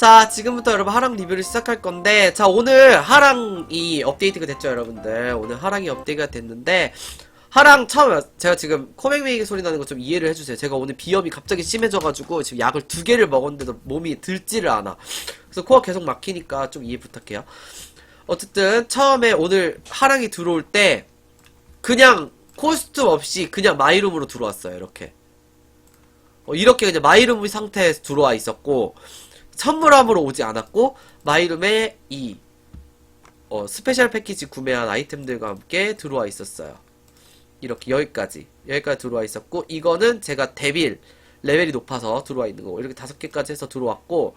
자, 지금부터 여러분 하랑 리뷰를 시작할 건데, 자, 오늘 하랑이 업데이트가 됐죠, 여러분들. 오늘 하랑이 업데이트가 됐는데, 하랑 처음, 제가 지금 코맹맹이 소리 나는 거 좀 이해를 해주세요. 제가 오늘 비염이 갑자기 심해져가지고, 지금 약을 두 개를 먹었는데도 몸이 들지를 않아. 그래서 코가 계속 막히니까 좀 이해 부탁해요. 어쨌든, 처음에 오늘 하랑이 들어올 때, 그냥 코스튬 없이 그냥 마이룸으로 들어왔어요, 이렇게. 어, 이렇게 그냥 마이룸 상태에서 들어와 있었고, 선물함으로 오지 않았고 마이룸에 이 어, 스페셜 패키지 구매한 아이템들과 함께 들어와 있었어요. 이렇게 여기까지 여기까지 들어와 있었고 이거는 제가 데빌 레벨이 높아서 들어와 있는 거고 이렇게 다섯 개까지 해서 들어왔고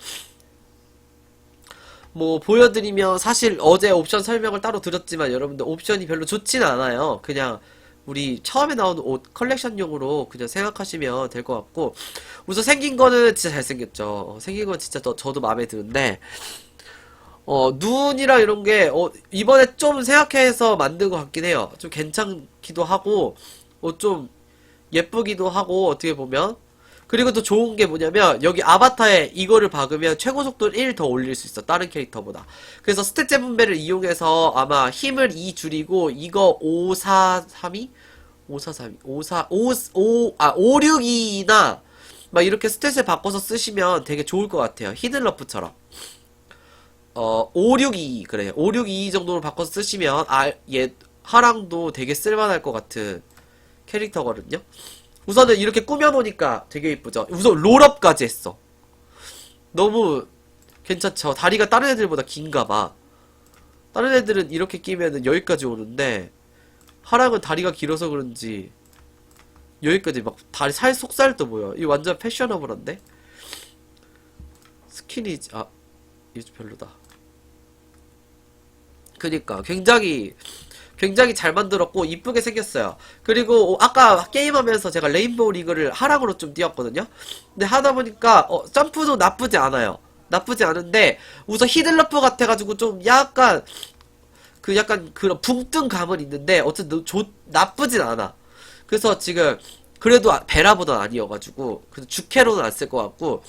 뭐 보여드리면 사실 어제 옵션 설명을 따로 드렸지만 여러분들 옵션이 별로 좋진 않아요. 그냥 우리 처음에 나온 옷 컬렉션용으로 그냥 생각하시면 될 것 같고 우선 생긴 거는 진짜 잘생겼죠. 어, 생긴 건 진짜 저, 저도 마음에 드는데 어 눈이랑 이런 게 어, 이번에 좀 생각해서 만든 것 같긴 해요. 좀 괜찮기도 하고 어, 좀 예쁘기도 하고 어떻게 보면 그리고 또 좋은 게 뭐냐면 여기 아바타에 이거를 박으면 최고 속도를 1 더 올릴 수 있어 다른 캐릭터보다. 그래서 스탯 재분배를 이용해서 아마 힘을 2 줄이고 이거 5 4 3 2 5 4 3 2 5 4 5 5 아 5 6 2나 막 이렇게 스탯을 바꿔서 쓰시면 되게 좋을 것 같아요. 히든러프처럼. 어 5 6 2 그래요 5 6 2 정도로 바꿔서 쓰시면 아얘 하랑도 되게 쓸만할 것 같은 캐릭터거든요 우선은 이렇게 꾸며놓으니까 되게 이쁘죠. 우선 롤업까지 했어. 너무 괜찮죠. 다리가 다른 애들보다 긴가 봐. 다른 애들은 이렇게 끼면은 여기까지 오는데 하랑은 다리가 길어서 그런지 여기까지 막 다리 살 속살도 보여. 이 완전 패셔너블한데? 스키니 아 이거 좀 별로다. 그니까 굉장히 굉장히 잘 만들었고 이쁘게 생겼어요. 그리고 어, 아까 게임하면서 제가 레인보우 리그를 하락으로 좀 뛰었거든요. 근데 하다 보니까 어, 점프도 나쁘지 않아요. 나쁘지 않은데 우선 히든러프 같아가지고 좀 약간 그 약간 그런 붕뜬 감은 있는데 어쨌든 좋 나쁘진 않아. 그래서 지금 그래도 아- 베라보단 아니어가지고 그래서 주캐로는 안 쓸 것 같고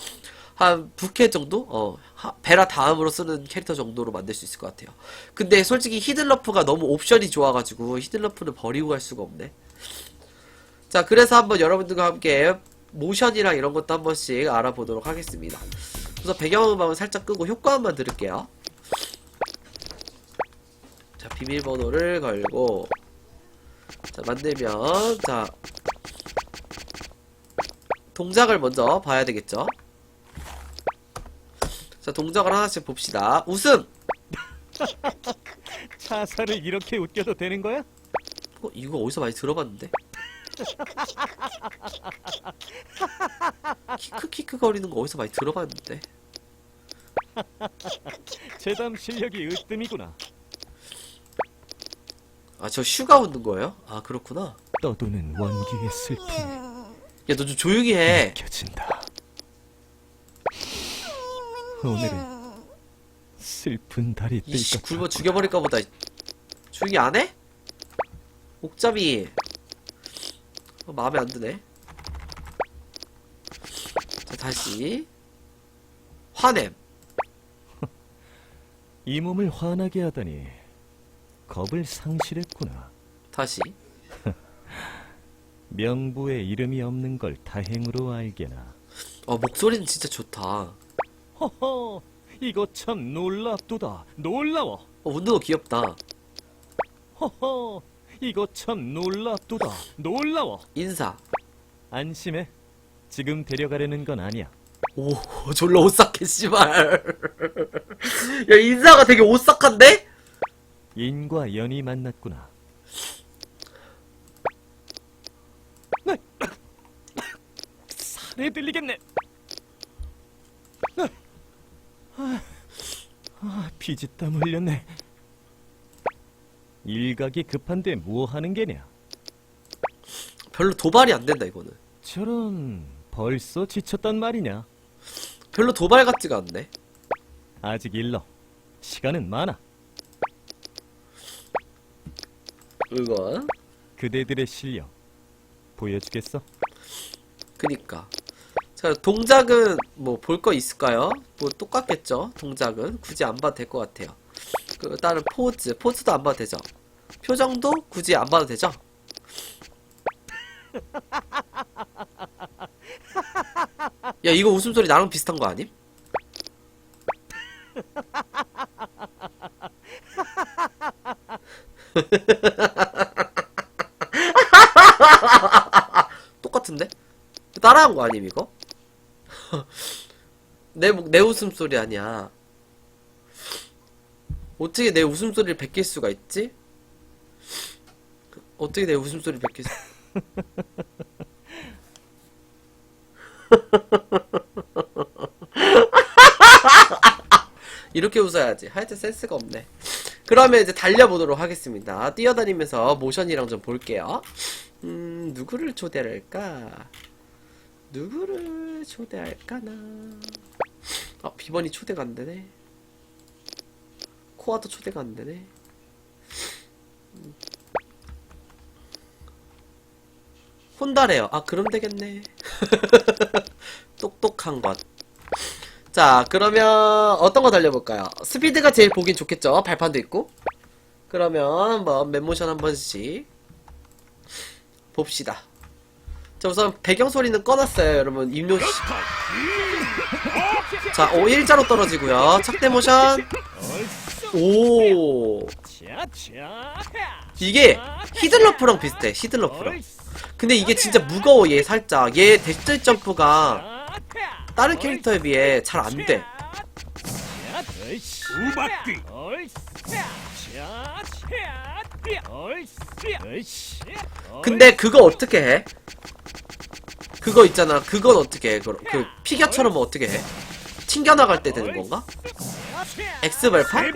한 부캐 정도? 어, 하- 베라 다음으로 쓰는 캐릭터 정도로 만들 수 있을 것 같아요. 근데 솔직히 히든러프가 너무 옵션이 좋아가지고 히든러프는 버리고 갈 수가 없네. 자, 그래서 한번 여러분들과 함께 모션이랑 이런 것도 한 번씩 알아보도록 하겠습니다. 우선 배경음악은 살짝 끄고 효과음만 들을게요. 자, 비밀번호를 걸고 자, 만들면 자 동작을 먼저 봐야 되겠죠? 자, 동작을 하나씩 봅시다. 웃음! 차사를 이렇게 웃겨도 되는 거야? 어, 이거 어디서 많이 들어봤는데? 키크 키크 거리는 거 어디서 많이 들어봤는데? 재담 실력이 으뜸이구나. 아, 저 슈가 웃는 거예요? 아, 그렇구나. 떠도는 원기의 슬픔이 야, 너 좀 조용히 해. 느껴진다. 오늘은 슬픈 달이 뜰 이씨, 것 굶어. 죽여버릴까 보다. 조용히 안 해? 옥잠이. 어, 마음에 안 드네. 자, 다시. 화냄. 이 몸을 화나게 하다니 겁을 상실했구나. 다시. 명부에 이름이 없는 걸 다행으로 알게나. 어, 목소리는 진짜 좋다. 허허, 이거 참 놀랍도다. 놀라워. 어, 거 귀엽다. 허허, 이거 참 놀랍도다. 놀라워. 인사. 안심해. 지금 데려가려는 건 아니야. 오, 졸라 오싹해, 씨발. 야, 인사가 되게 오싹한데? 인과 연이 만났구나. 살에 들리겠네. 아, 아, 피지땀 흘렸네. 일각이 급한데 뭐 하는 게냐? 별로 도발이 안 된다, 이거는. 저런 벌써 지쳤단 말이냐? 별로 도발 같지가 않네. 아직 일러. 시간은 많아. 이건. 그대들의 실력 보여주겠어? 그니까. 자, 동작은 뭐 볼 거 있을까요? 뭐 똑같겠죠? 동작은 굳이 안 봐도 될 것 같아요. 그 다른 포즈, 포즈도 안 봐도 되죠? 표정도 굳이 안 봐도 되죠? 야, 이거 웃음소리 나랑 비슷한 거 아님? 똑같은데? 따라한 거 아님, 이거? 내, 목- 내 웃음소리 아니야. 어떻게 내 웃음소리를 베낄 수가 있지? 어떻게 내 웃음소리를 베낄 수... 이렇게 웃어야지. 하여튼 센스가 없네. 그러면 이제 달려보도록 하겠습니다. 뛰어다니면서 모션이랑 좀 볼게요. 음, 누구를 초대를 할까? 누구를 초대할까나? 아, 비번이 초대가 안 되네. 코아도 초대가 안 되네. 음. 혼다래요. 아, 그럼 되겠네. 똑똑한 것. 자, 그러면 어떤 거 달려볼까요? 스피드가 제일 보긴 좋겠죠? 발판도 있고. 그러면 한번 맨모션 한 번씩 봅시다. 자, 우선 배경 소리는 꺼놨어요, 여러분. 시. 자, 오 일자로 떨어지고요. 착대 모션. 오. 이게 히들러프랑 비슷해. 히들러프랑. 근데 이게 진짜 무거워 얘 살짝. 얘 대절 점프가 다른 캐릭터에 비해 잘 안 돼. 근데 그거 어떻게 해? 그거 있잖아. 그건 어떻게 해? 그, 그 피겨처럼 어떻게 해? 튕겨나갈 때 되는 건가? X 발판?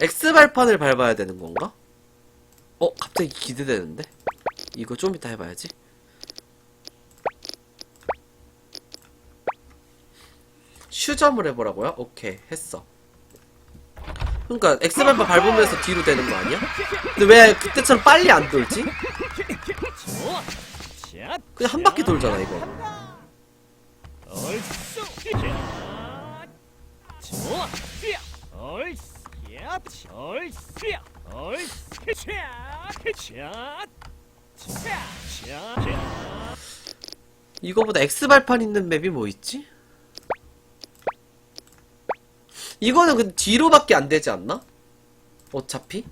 X 발판을 밟아야 되는 건가? 어, 갑자기 기대되는데? 이거 좀 이따 해봐야지. 슈점을 해보라고요? 오케이, 했어. 그러니까 X 발판 밟으면서 뒤로 되는 거 아니야? 근데 왜 그때처럼 빨리 안 돌지? 그냥 한 바퀴 돌잖아, 이거. 이거보다 X 발판 있는 맵이 뭐 있지? 이거는 근데 뒤로밖에 안 되지 않나? 어차피?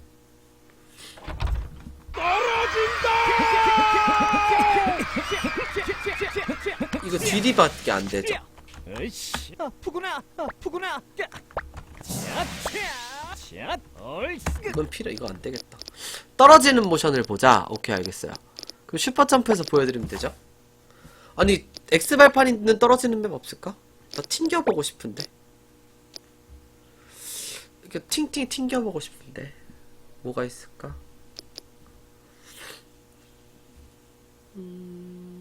이거 뒤리밖에 안 되죠. 으이씨. 아프구나. 아프구나. 이건 필요 이거 안 되겠다. 떨어지는 모션을 보자. 오케이 알겠어요. 그럼 슈퍼 점프해서 보여드리면 되죠? 아니 X 발판 있는 떨어지는 맵 없을까? 나 튕겨보고 싶은데. 이렇게 팅팅 튕겨보고 싶은데 뭐가 있을까? 음...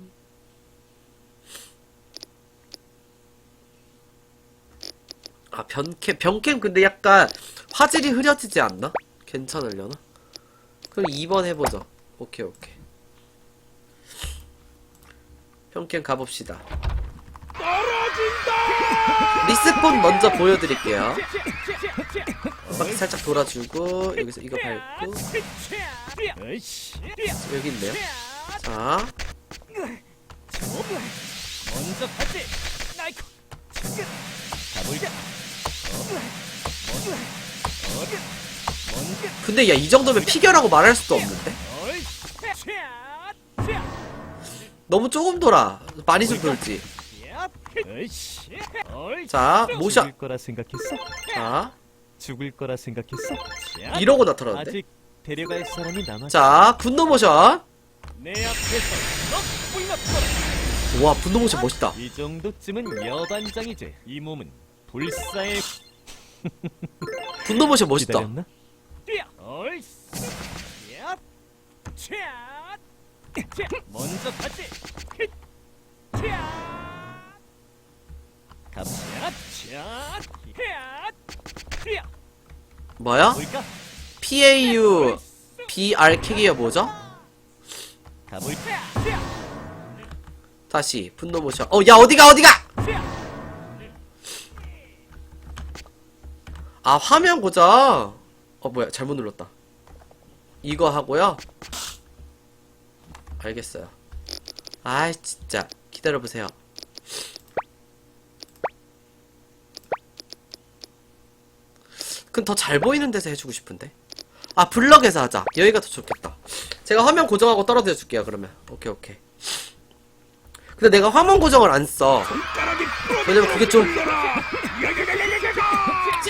아 변캠 변캠 근데 약간 화질이 흐려지지 않나? 괜찮으려나? 그럼 2번 해보자. 오케이 오케이. 변캠 가봅시다. 리스폰 먼저 보여드릴게요. 한 바퀴 살짝 돌아주고 여기서 이거 밟고. 여기 있네요. 자 먼저? 근데 야 이 정도면 피겨라고 말할 수도 없는데? 너무 조금 돌아. 많이 좀 돌지. 자 모션. 죽을 거라 생각했어? 자 죽을 거라 생각했어? 이러고 나타나는데. 아직 데려갈 사람이. 자 분노 모션. 와 분노 모션 멋있다. 이 정도쯤은 여반장이지. 이 몸은 불사의 분노 모션 멋있다. 기다렸나? 뛰어. 어이씨. 야. 차. 먼저 가지. 야. 뭐야? 볼까? PAU BR 킥이야 뭐죠? 가볼까? 다시 분노 모션. 어, 야 어디가 어디가? 아 화면 고정. 어 뭐야 잘못 눌렀다. 이거 하고요. 알겠어요. 아이 진짜 기다려 보세요. 그럼 더 잘 보이는 데서 해주고 싶은데. 아 블럭에서 하자. 여기가 더 좋겠다. 제가 화면 고정하고 떨어뜨려 줄게요. 그러면 오케이 오케이. 근데 내가 화면 고정을 안 써. 왜냐면 그게 좀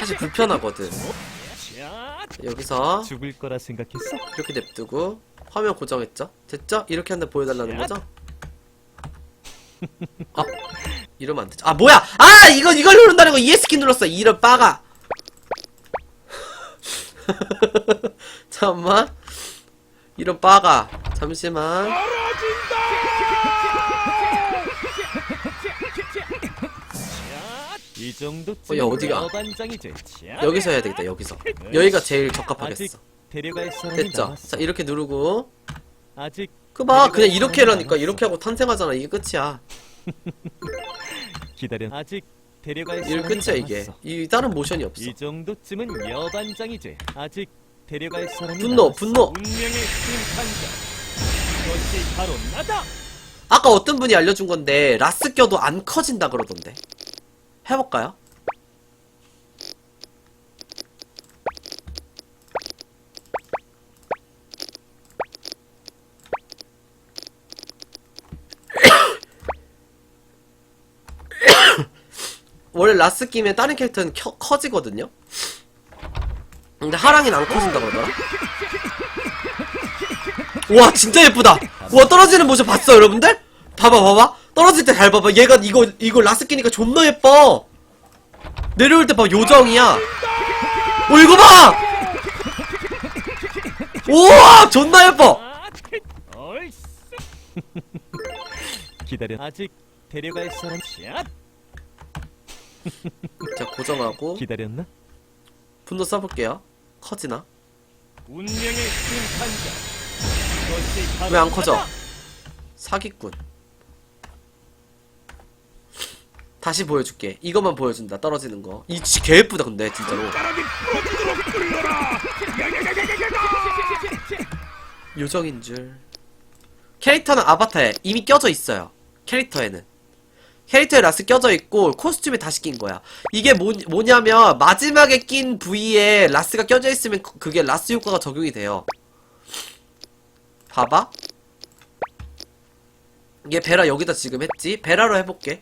사실 불편하거든. 자, 여기서 죽을 거라 생각했어? 이렇게 냅두고 화면 고정했죠? 됐죠? 이렇게 한다 보여달라는 거죠? 아 이러면 안 되죠. 아 뭐야? 아 이거 이걸 누른다는 거 ES키 눌렀어. 이런 빠가. 잠깐만. 이런 빠가. 잠시만. 이 정도 어, 야, 어디가? 반장이지. 자, 여기서 해야 되겠다. 여기서. 여기가 제일 적합하겠어. 데려갈 사람이 됐죠? 남았어. 자 이렇게 누르고 아직 그봐 그냥 이렇게 하라니까. 이렇게 하고 탄생하잖아. 이게 끝이야. 기다려. 아직 데려갈 이게 사람이 끝이야 이게. 남았어. 이 다른 모션이 없어. 이 정도쯤은 여반장이지. 아직 데려갈 사람이 분노 남았어. 분노. 운명의 심판자. 그것이 바로 나다. 아까 어떤 분이 알려준 건데 라스 껴도 안 커진다 그러던데 해볼까요? 원래 라스 끼면 다른 캐릭터는 켜- 커지거든요? 근데 하랑이는 안 커진다 그러더라? 와 진짜 예쁘다 와 떨어지는 모습 봤어 여러분들? 봐봐 봐봐 떨어질 때 잘 봐봐 얘가 이거 이거 라스 끼니까 존나 예뻐 내려올 때 봐 요정이야 오 이거 봐 우와 존나 예뻐. 기다려. 아직 데려갈 사람 자, 자 고정하고 기다렸나? 분노 써볼게요 커지나? 운명의 심판자. 왜 안 커져? 사기꾼 다시 보여줄게. 이것만 보여준다. 떨어지는 거이 개 예쁘다 근데 진짜로. 요정인 줄. 캐릭터는 아바타에 이미 껴져 있어요. 캐릭터에는. 캐릭터에 라스 껴져 있고 코스튬에 다시 낀 거야. 이게 뭐, 뭐냐면 마지막에 낀 부위에 라스가 껴져 있으면 그- 그게 라스 효과가 적용이 돼요. 봐봐. 얘 베라 여기다 지금 했지? 베라로 해볼게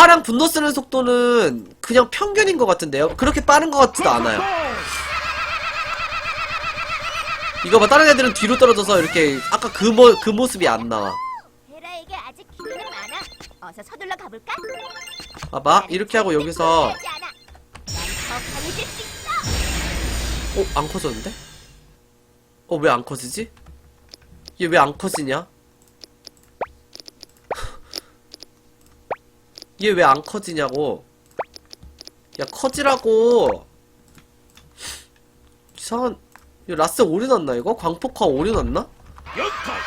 하랑 분노 쓰는 속도는 그냥 평균인 것 같은데요 그렇게 빠른 것 같지도 않아요 이거 봐 다른 애들은 뒤로 떨어져서 이렇게 아까 그, 모, 그 모습이 안 나와 베라에게 아직 기회는 많아. 어서 서둘러 가볼까? 봐봐 이렇게 하고 여기서 하지 않아. 난더 강해질 수 있어. 어? 안 커졌는데? 어 왜 안 커지지? 얘 왜 안 커지냐? 얘 왜 안 커지냐고 야 커지라고 이상한 이거 라스 오류 났나 이거? 광폭화 오류 났나? 여타.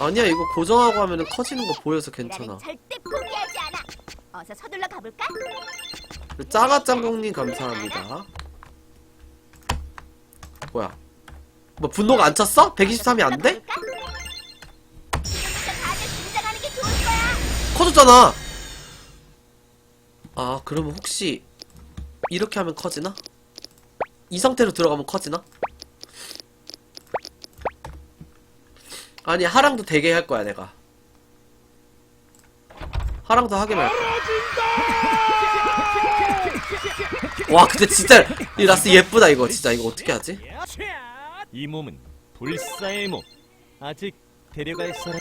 아니야 이거 고정하고 하면은 커지는 거 보여서 괜찮아 베라는 절대 포기하지 않아. 어서 서둘러 가볼까? 짜가짱공님 감사합니다 뭐야 뭐 분노가 안 찼어? 123이 안 돼? 지금부 커졌잖아. 아, 그러면 혹시 이렇게 하면 커지나? 이 상태로 들어가면 커지나? 아니, 하랑도 되게 할 거야, 내가. 하랑도 하게 말 거야. 와, 근데 진짜 이 라스 예쁘다 이거 진짜 이거 어떻게 하지? 자, 이 몸은 불사의 몸. 아직 데려갈 사람.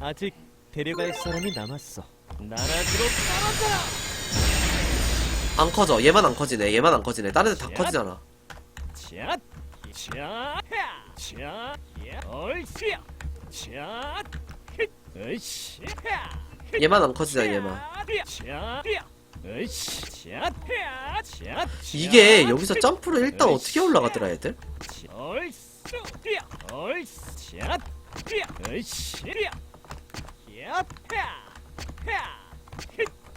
아직 데려갈 사람이 남았어. 나라지로 떨어져라. 안 커져. 얘만 안 커지네. 얘만 안 커지네. 다른 애 다 커지잖아. 자, 자, 자, 야, 얼쑤. 자, 힛, 으쌰. 얘만 안 커지잖아. 얘만. 자, 이게 샷. 여기서 점프를 일단 어떻게 올라가더라? 얼쑤 얼쑤 헤야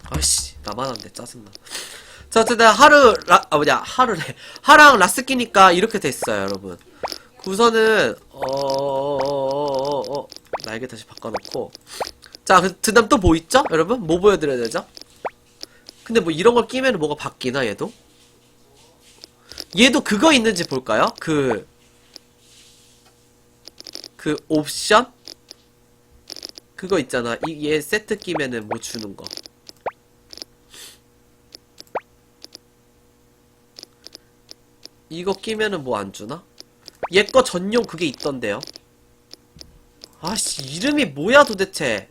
아씨 나만 한데 짜증나. 자 어쨌든 하루 라, 아 뭐냐 하루래. 하랑 라스 끼니까 이렇게 됐어요 여러분. 우선은 어어어어 날개 다시 바꿔놓고. 자 그, 다음 또 뭐 있죠 여러분? 뭐 보여드려야 되죠? 근데 뭐 이런 걸 끼면 뭐가 바뀌나 얘도? 얘도 그거 있는지 볼까요? 그 그 옵션 그거 있잖아 이 얘 세트 끼면은 뭐 주는 거 이거 끼면은 뭐 안 주나? 얘 거 전용 그게 있던데요. 아씨, 이름이 뭐야 도대체?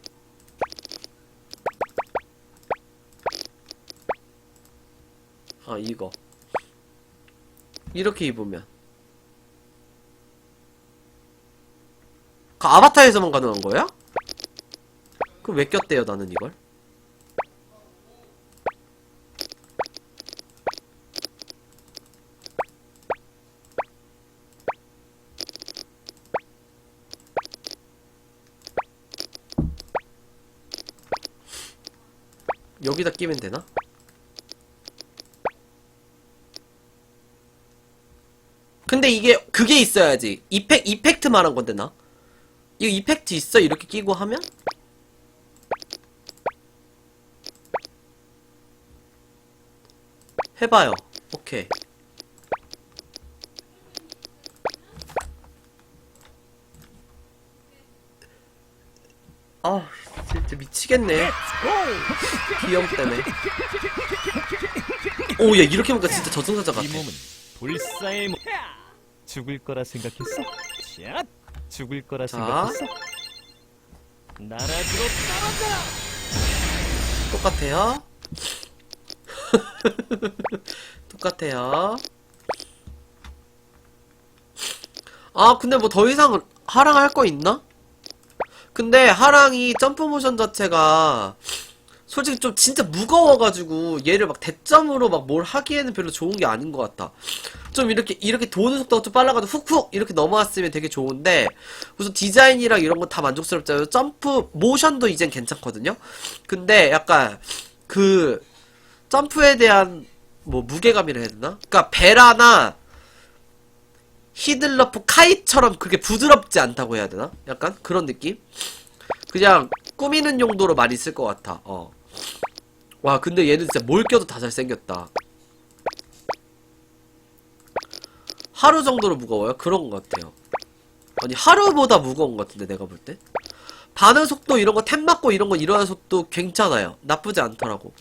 아, 이거. 이렇게 입으면. 그 아바타에서만 가능한 거야? 그럼 왜 꼈대요, 나는 이걸? 여기다 끼면 되나? 근데 이게 그게 있어야지 이펙 이펙트 말한 건데 나 이거 이펙트 있어 이렇게 끼고 하면 해봐요 오케이 아 진짜 미치겠네 비염 때문에 오 야 이렇게 보니까 진짜 저승사자 같아 이 몸은 불사의 몸. 죽을 거라 생각했어? 샷 죽을 거라 자. 생각했어? 나라지로 떨어져라 똑같아요 똑같아요 아 근데 뭐 더 이상 하랑 할 거 있나? 근데 하랑이 점프 모션 자체가 솔직히 좀 진짜 무거워가지고 얘를 막 대점으로 막 뭘 하기에는 별로 좋은 게 아닌 것 같아. 좀 이렇게 이렇게 도는 속도가 좀 빨라가지고 훅훅 이렇게 넘어왔으면 되게 좋은데 우선 디자인이랑 이런 건 다 만족스럽잖아요. 점프 모션도 이젠 괜찮거든요. 근데 약간 그 점프에 대한 뭐 무게감이라 해야 되나? 그러니까 베라나 히들러프 카이처럼 그게 부드럽지 않다고 해야 되나? 약간 그런 느낌? 그냥 꾸미는 용도로 많이 쓸 것 같아. 어. 와 근데 얘는 진짜 뭘 껴도 다 잘생겼다. 하루 정도로 무거워요? 그런 것 같아요. 아니 하루보다 무거운 것 같은데 내가 볼 때. 반응 속도 이런 거 템 맞고 이런 거 일어나는 속도 괜찮아요. 나쁘지 않더라고.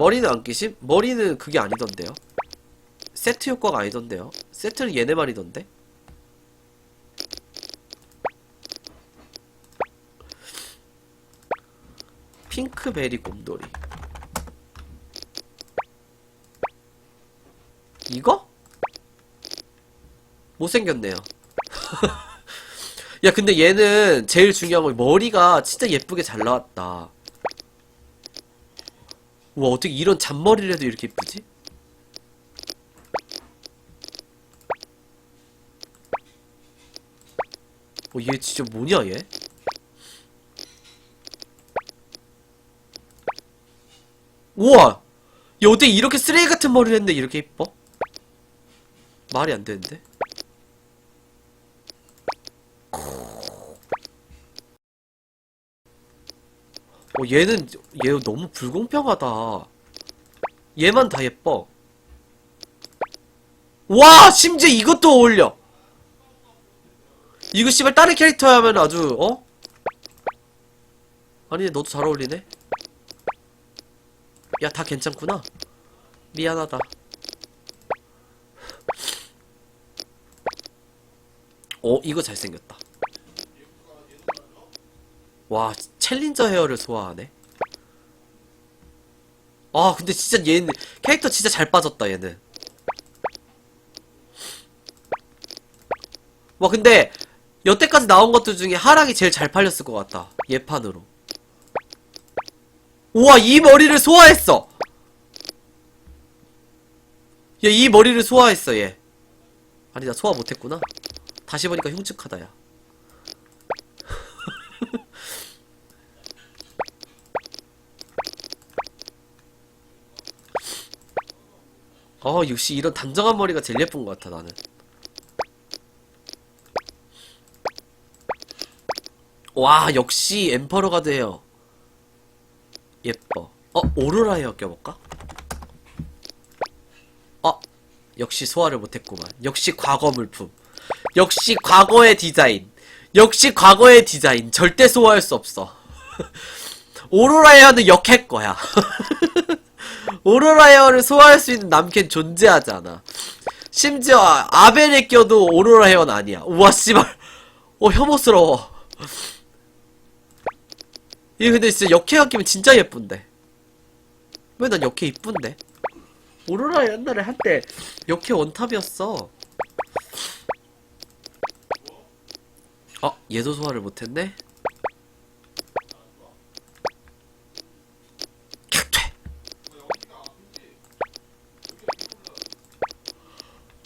머리는 안 끼심? 머리는 그게 아니던데요. 세트 효과가 아니던데요. 세트는 얘네 말이던데. 핑크베리 곰돌이. 이거? 못생겼네요. 야, 근데 얘는 제일 중요한 건 머리가 진짜 예쁘게 잘 나왔다. 와, 어떻게 이런 잔머리를 해도 이렇게 예쁘지? 어, 얘 진짜 뭐냐, 얘? 우와! 얘 어떻게 이렇게 쓰레기 같은 머리를 했는데 이렇게 예뻐? 말이 안 되는데? 어, 얘는, 얘 너무 불공평하다. 얘만 다 예뻐. 와! 심지어 이것도 어울려! 이거 씨발 다른 캐릭터 하면 아주, 어? 아니, 너도 잘 어울리네? 야, 다 괜찮구나. 미안하다. 어, 이거 잘생겼다. 와, 챌린저 헤어를 소화하네. 아, 근데 진짜 얘는, 캐릭터 진짜 잘 빠졌다, 얘는. 와, 근데, 여태까지 나온 것들 중에 하락이 제일 잘 팔렸을 것 같다. 예판으로. 우와, 이 머리를 소화했어! 얘, 이 머리를 소화했어, 얘. 아니, 나 소화 못했구나. 다시 보니까 흉측하다, 야. 어, 역시 이런 단정한 머리가 제일 예쁜 것 같아, 나는. 와, 역시 엠퍼러 가드 헤어. 예뻐. 어, 오로라 헤어 껴볼까? 어, 역시 소화를 못했구만. 역시 과거 물품. 역시 과거의 디자인. 역시 과거의 디자인. 절대 소화할 수 없어. 오로라 헤어는 역할 거야. 오로라 헤어를 소화할 수 있는 남캐는 존재하지 않아. 심지어 아벨에 껴도 오로라 헤어는 아니야. 우와 씨발. 어 혐오스러워. 이게 근데 진짜 역해가 끼면 진짜 예쁜데. 왜 난 역해 이쁜데? 오로라 옛날에 한때 역해 원탑이었어. 어, 얘도 소화를 못했네?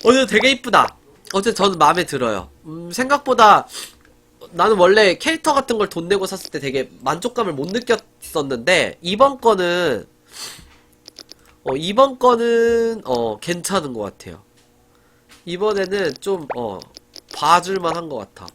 어제 되게 이쁘다. 어제 저는 마음에 들어요. 음, 생각보다 나는 원래 캐릭터 같은 걸 돈 내고 샀을 때 되게 만족감을 못 느꼈었는데 이번 거는 어 이번 거는 어 괜찮은 것 같아요. 이번에는 좀 어 봐줄만 한 것 같아.